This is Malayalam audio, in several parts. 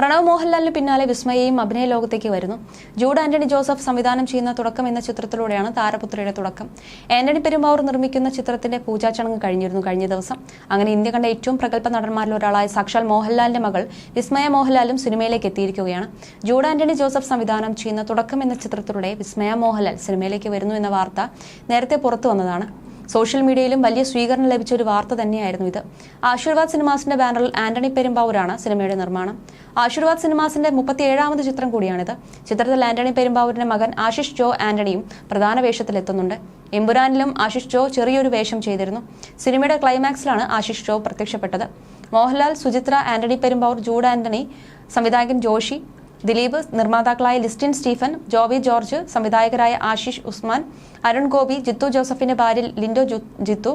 പ്രണവ് മോഹൻലാലിന് പിന്നാലെ വിസ്മയയും അഭിനയ ലോകത്തേക്ക് വരുന്നു. ജൂഡ് ആന്റണി ജോസഫ് സംവിധാനം ചെയ്യുന്ന തുടക്കം എന്ന ചിത്രത്തിലൂടെയാണ് താരപുത്രിയുടെ തുടക്കം. ആന്റണി പെരുമ്പാവൂർ നിർമ്മിക്കുന്ന ചിത്രത്തിന്റെ പൂജാ ചടങ്ങ് കഴിഞ്ഞിരുന്നു കഴിഞ്ഞ ദിവസം. അങ്ങനെ ഇന്ത്യ കണ്ട ഏറ്റവും പ്രഗത്ഭ നടന്മാരിൽ ഒരാളായ സാക്ഷാൽ മോഹൻലാലിന്റെ മകൾ വിസ്മയ മോഹൻലാലും സിനിമയിലേക്ക് എത്തിയിരിക്കുകയാണ്. ജൂഡ് ആന്റണി ജോസഫ് സംവിധാനം ചെയ്യുന്ന തുടക്കം എന്ന ചിത്രത്തിലൂടെ വിസ്മയ മോഹൻലാൽ സിനിമയിലേക്ക് വരുന്നു എന്ന വാർത്ത നേരത്തെ പുറത്തു വന്നതാണ്. സോഷ്യൽ മീഡിയയിലും വലിയ സ്വീകരണം ലഭിച്ച ഒരു വാർത്ത തന്നെയായിരുന്നു ഇത്. ആശീർവാദ് സിനിമാസിന്റെ ബാനറിൽ ആന്റണി പെരുമ്പാവൂരാണ് സിനിമയുടെ നിർമ്മാണം. ആശീർവാദ് സിനിമാസിന്റെ മുപ്പത്തിയേഴാമത് ചിത്രം കൂടിയാണിത്. ചിത്രത്തിൽ ആന്റണി പെരുമ്പാവൂരിന്റെ മകൻ ആശിഷ് ജോ ആന്റണിയും പ്രധാന വേഷത്തിലെത്തുന്നുണ്ട് എമ്പുരാനിലും ആശിഷ് ജോ ചെറിയൊരു വേഷം ചെയ്തിരുന്നു. സിനിമയുടെ ക്ലൈമാക്സിലാണ് ആശിഷ് ജോ പ്രത്യക്ഷപ്പെട്ടത്. മോഹൻലാൽ സുചിത്ര ആന്റണി പെരുമ്പാവൂർ ജൂഡ് ആന്റണി സംവിധായകൻ ജോഷി ദിലീപ് നിർമ്മാതാക്കളായ ലിസ്റ്റിൻ സ്റ്റീഫൻ ജോവി ജോർജ് സംവിധായകരായ ആശിഷ് ഉസ്മാൻ അരുൺ ഗോപി ജിത്തു ജോസഫിന്റെ ഭാര്യ ലിൻഡോ ജിത്തു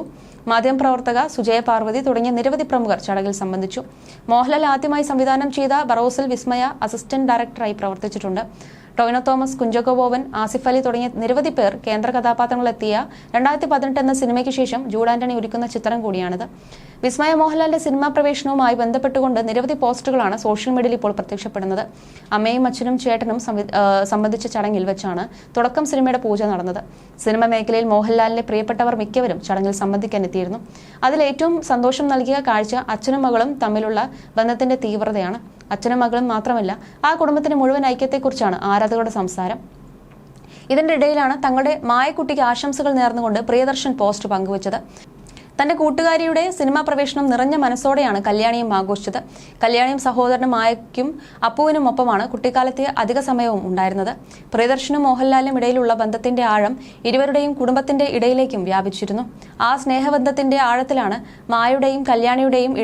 മാധ്യമപ്രവർത്തക സുജയ പാർവതി തുടങ്ങിയ നിരവധി പ്രമുഖർ ചടങ്ങിൽ സംബന്ധിച്ചു. മോഹൻലാൽ ആദ്യമായി സംവിധാനം ചെയ്ത ബറോസിൽ വിസ്മയ അസിസ്റ്റന്റ് ഡയറക്ടറായി പ്രവർത്തിച്ചിട്ടുണ്ട്. ടൊവിനോ തോമസ് കുഞ്ചകോബോവൻ ആസിഫ് അലി തുടങ്ങിയ നിരവധി പേർ കേന്ദ്ര കഥാപാത്രങ്ങളെത്തിയ രണ്ടായിരത്തി പതിനെട്ട് എന്ന സിനിമയ്ക്ക് ശേഷം ജൂഡ് ആന്റണി ഒരുക്കുന്ന ചിത്രം കൂടിയാണിത്. വിസ്മയ മോഹൻലാലിന്റെ സിനിമാ പ്രവേശനവുമായി ബന്ധപ്പെട്ടുകൊണ്ട് നിരവധി പോസ്റ്റുകളാണ് സോഷ്യൽ മീഡിയയിൽ ഇപ്പോൾ പ്രത്യക്ഷപ്പെടുന്നത്. അമ്മയും അച്ഛനും ചേട്ടനും സംബന്ധിച്ച ചടങ്ങിൽ വെച്ചാണ് തുടക്കം സിനിമയുടെ പൂജ നടന്നത്. സിനിമ മേഖലയിൽ മോഹൻലാലിന്റെ പ്രിയപ്പെട്ടവർ മിക്കവരും ചടങ്ങിൽ സംബന്ധിക്കാൻ എത്തിയിരുന്നു. അതിൽ ഏറ്റവും സന്തോഷം നൽകിയ കാഴ്ച അച്ഛനും മകളും തമ്മിലുള്ള ബന്ധത്തിന്റെ തീവ്രതയാണ്. അച്ഛനും മകളും മാത്രമല്ല ആ കുടുംബത്തിന്റെ മുഴുവൻ ഐക്യത്തെക്കുറിച്ചാണ് ആരാധകരുടെ സംസാരം. ഇതിന്റെ ഇടയിലാണ് തങ്ങളുടെ മായക്കുട്ടിക്ക് ആശംസകൾ നേർന്നുകൊണ്ട് പ്രിയദർശൻ പോസ്റ്റ് പങ്കുവച്ചത്. തന്റെ കൂട്ടുകാരിയുടെ സിനിമാ പ്രവേശനം നിറഞ്ഞ മനസ്സോടെയാണ് കല്യാണിയും ആഘോഷിച്ചത്. കല്യാണിയും സഹോദരനും മായയ്ക്കും അപ്പുവിനും ഒപ്പമാണ് കുട്ടിക്കാലത്തെ അധിക സമയവും ഉണ്ടായിരുന്നത്. പ്രിയദർശനും മോഹൻലാലിനും ഇടയിലുള്ള ബന്ധത്തിന്റെ ആഴം ഇരുവരുടെയും കുടുംബത്തിന്റെ ഇടയിലേക്കും വ്യാപിച്ചിരുന്നു. ആ സ്നേഹബന്ധത്തിന്റെ ആഴത്തിലാണ് മായുടെയും കല്യാണിയുടെയും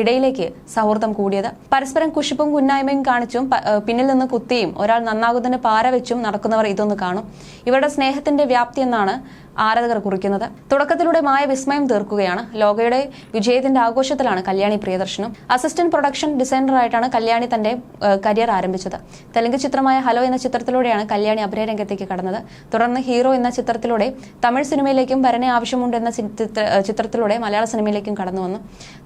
ഇടയിലേക്ക് സൗഹൃദം കൂടിയത്. പരസ്പരം കുശിപ്പും കുന്നായ്മയും കാണിച്ചും പിന്നിൽ നിന്ന് കുത്തിയും ഒരാൾ നന്നാകുന്നതിന് പാര വെച്ചും നടക്കുന്നവർ ഇതൊന്ന് കാണും. ഇവരുടെ സ്നേഹത്തിന്റെ വ്യാപ്തി എന്നാണ് ആരാധകർ കുറിക്കുന്നത്. തുടക്കത്തിലൂടെ മായ വിസ്മയം തീർക്കുകയാണ്. ലോകയുടെ വിജയത്തിന്റെ ആഘോഷത്തിലാണ് കല്യാണി പ്രിയദർശനും. അസിസ്റ്റന്റ് പ്രൊഡക്ഷൻ ഡിസൈനറായിട്ടാണ് കല്യാണി തന്റെ കരിയർ ആരംഭിച്ചത്. തെലുങ്ക് ചിത്രമായ ഹലോ എന്ന ചിത്രത്തിലൂടെയാണ് കല്യാണി അഭിനയ രംഗത്തേക്ക് കടന്നത്. തുടർന്ന് ഹീറോ എന്ന ചിത്രത്തിലൂടെ തമിഴ് സിനിമയിലേക്കും വരനെ ആവശ്യമുണ്ട് എന്ന ചിത്രത്തിലൂടെ മലയാള സിനിമയിലേക്കും കടന്നു വന്നു.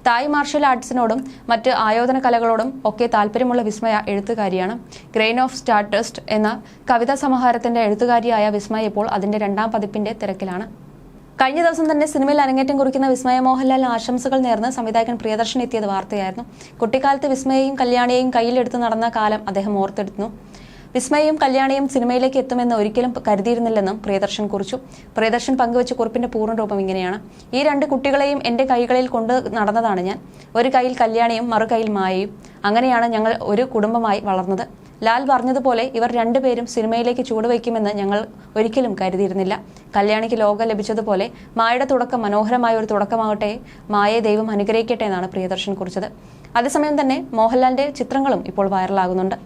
തായ് മാർഷൽ ആർട്സിനോടും മറ്റ് ആയോധന കലകളോടും ഒക്കെ താല്പര്യമുള്ള വിസ്മയ എഴുത്തുകാരിയാണ്. ഗ്രെയിൻ ഓഫ് സ്റ്റാർട്ടസ്റ്റ് എന്ന കവിതാ സമാഹാരത്തിന്റെ എഴുത്തുകാരിയായ വിസ്മയ ഇപ്പോൾ അതിന്റെ രണ്ടാം പതിപ്പിന്റെ തിരക്കിലാണ്. കഴിഞ്ഞ ദിവസം തന്നെ സിനിമയിൽ അരങ്ങേറ്റം കുറിക്കുന്ന വിസ്മയ മോഹൻലാൽ ആശംസകൾ നേർന്ന് സംവിധായകൻ പ്രിയദർശൻ എത്തിയത് വാർത്തയായിരുന്നു. കുട്ടിക്കാലത്ത് വിസ്മയെയും കല്യാണിയെയും കയ്യിലെടുത്ത് നടന്ന കാലം അദ്ദേഹം ഓർത്തെടുത്തു. വിസ്മയും കല്യാണിയും സിനിമയിലേക്ക് എത്തുമെന്ന് ഒരിക്കലും കരുതിയിരുന്നില്ലെന്നും പ്രിയദർശൻ കുറിച്ചു. പ്രിയദർശൻ പങ്കുവച്ച കുറിപ്പിന്റെ പൂർണരൂപം ഇങ്ങനെയാണ്. ഈ രണ്ട് കുട്ടികളെയും എന്റെ കൈകളിൽ കൊണ്ട് നടന്നതാണ് ഞാൻ. ഒരു കൈയിൽ കല്യാണിയും മറു കൈയിൽ മായയും. അങ്ങനെയാണ് ഞങ്ങൾ ഒരു കുടുംബമായി വളർന്നത്. ലാൽ പറഞ്ഞതുപോലെ ഇവർ രണ്ടുപേരും സിനിമയിലേക്ക് ചൂടുവയ്ക്കുമെന്ന് ഞങ്ങൾ ഒരിക്കലും കരുതിയിരുന്നില്ല. കല്യാണിക്ക് ലോകം ലഭിച്ചതുപോലെ മായയുടെ തുടക്കം മനോഹരമായ ഒരു തുടക്കമാകട്ടെ മായയെ ദൈവം അനുഗ്രഹിക്കട്ടെ എന്നാണ് പ്രിയദർശൻ കുറിച്ചത്. അതേസമയം തന്നെ മോഹൻലാലിന്റെ ചിത്രങ്ങളും ഇപ്പോൾ വൈറലാകുന്നുണ്ട്